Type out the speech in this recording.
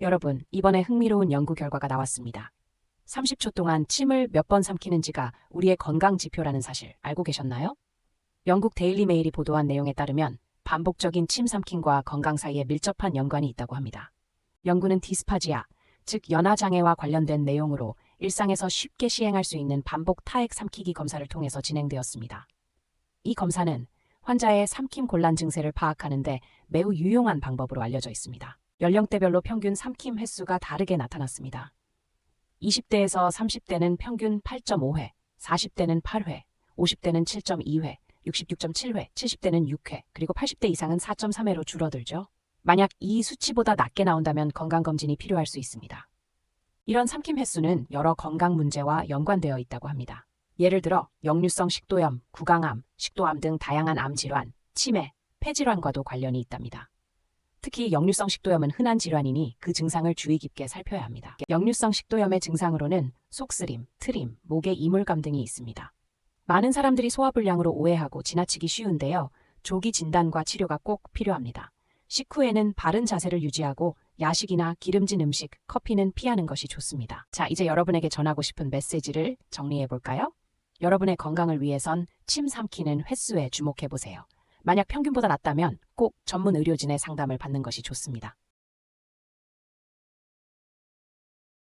여러분, 이번에 흥미로운 연구 결과가 나왔습니다. 30초 동안 침을 몇 번 삼키는지가 우리의 건강 지표라는 사실 알고 계셨나요? 영국 데일리 메일이 보도한 내용에 따르면 반복적인 침 삼킴과 건강 사이에 밀접한 연관이 있다고 합니다. 연구는 디스파지아, 즉 연화 장애와 관련된 내용으로 일상에서 쉽게 시행할 수 있는 반복 타액 삼키기 검사를 통해서 진행되었습니다. 이 검사는 환자의 삼킴 곤란 증세를 파악하는데 매우 유용한 방법으로 알려져 있습니다. 연령대별로 평균 삼킴 횟수가 다르게 나타났습니다. 20대에서 30대는 평균 8.5회, 40대는 8회, 50대는 7.2회, 66.7회, 70대는 6회, 그리고 80대 이상은 4.3회로 줄어들죠. 만약 이 수치보다 낮게 나온다면 건강검진이 필요할 수 있습니다. 이런 삼킴 횟수는 여러 건강 문제와 연관되어 있다고 합니다. 예를 들어 역류성 식도염, 구강암, 식도암 등 다양한 암 질환, 치매, 폐질환과도 관련이 있답니다. 특히 역류성 식도염은 흔한 질환이니 그 증상을 주의 깊게 살펴야 합니다. 역류성 식도염의 증상으로는 속쓰림, 트림, 목에 이물감 등이 있습니다. 많은 사람들이 소화불량으로 오해하고 지나치기 쉬운데요. 조기 진단과 치료가 꼭 필요합니다. 식후에는 바른 자세를 유지하고 야식이나 기름진 음식, 커피는 피하는 것이 좋습니다. 자, 이제 여러분에게 전하고 싶은 메시지를 정리해 볼까요? 여러분의 건강을 위해선 침 삼키는 횟수에 주목해 보세요. 만약 평균보다 낮다면 꼭 전문 의료진의 상담을 받는 것이 좋습니다.